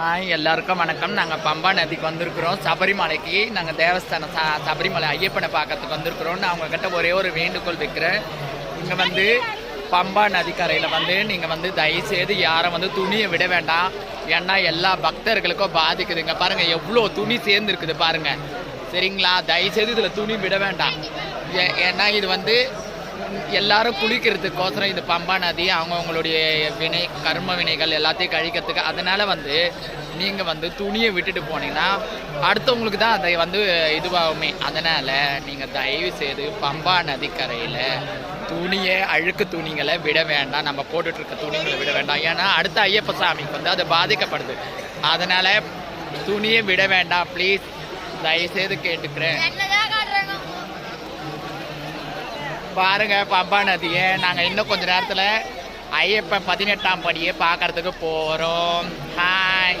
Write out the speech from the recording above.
Hi எல்லாருக்கும் வணக்கம். நாங்கள் பம்பா நதிக்கு வந்திருக்கிறோம். சபரிமலைக்கு நாங்கள் தேவஸ்தானம் ச சபரிமலை ஐயப்பனை பார்க்கறதுக்கு வந்திருக்கிறோம். நான் உங்ககிட்ட ஒரே ஒரு வேண்டுகோள் வைக்கிறேன். இங்கே வந்து பம்பா நதிக்கரையில் வந்து நீங்கள் வந்து தயவுசெய்து யாரும் வந்து துணியை விட வேண்டாம். ஏன்னா எல்லா பக்தர்களுக்கும் பாதிக்குதுங்க. பாருங்கள் எவ்வளோ துணி சேர்ந்துருக்குது பாருங்கள் சரிங்களா? தயவுசெய்து இதில் துணி விட வேண்டாம். ஏ- ஏன்னா இது வந்து எல்லாரும் குளிக்கிறதுக்கோசரம் இது பம்பா நதி அவங்கவுங்களுடைய வினை கர்ம வினைகள் எல்லாத்தையும் கழிக்கிறதுக்கு அதனால வந்து நீங்கள் வந்து துணியை விட்டுட்டு போனீங்கன்னா அடுத்தவங்களுக்கு தான் அதை வந்து இதுவாகுமே. அதனால் நீங்கள் தயவு செய்து பம்பா நதிக்கரையில் துணியை அழுக்கு துணிகளை விட வேண்டாம். நம்ம போட்டுட்ருக்க துணிகளை விட வேண்டாம். ஏன்னா அடுத்த ஐயப்ப சாமிக்கு வந்து அது பாதிக்கப்படுது. அதனால் துணியை விட வேண்டாம். ப்ளீஸ் தயவுசெய்து கேட்டுக்கிறேன். பாருங்க பம்பா நதியை. நாங்கள் இன்னும் கொஞ்ச நேரத்தில் ஐயப்பன் பதினெட்டாம் படியை பார்க்கறதுக்கு போகிறோம் ஹாய்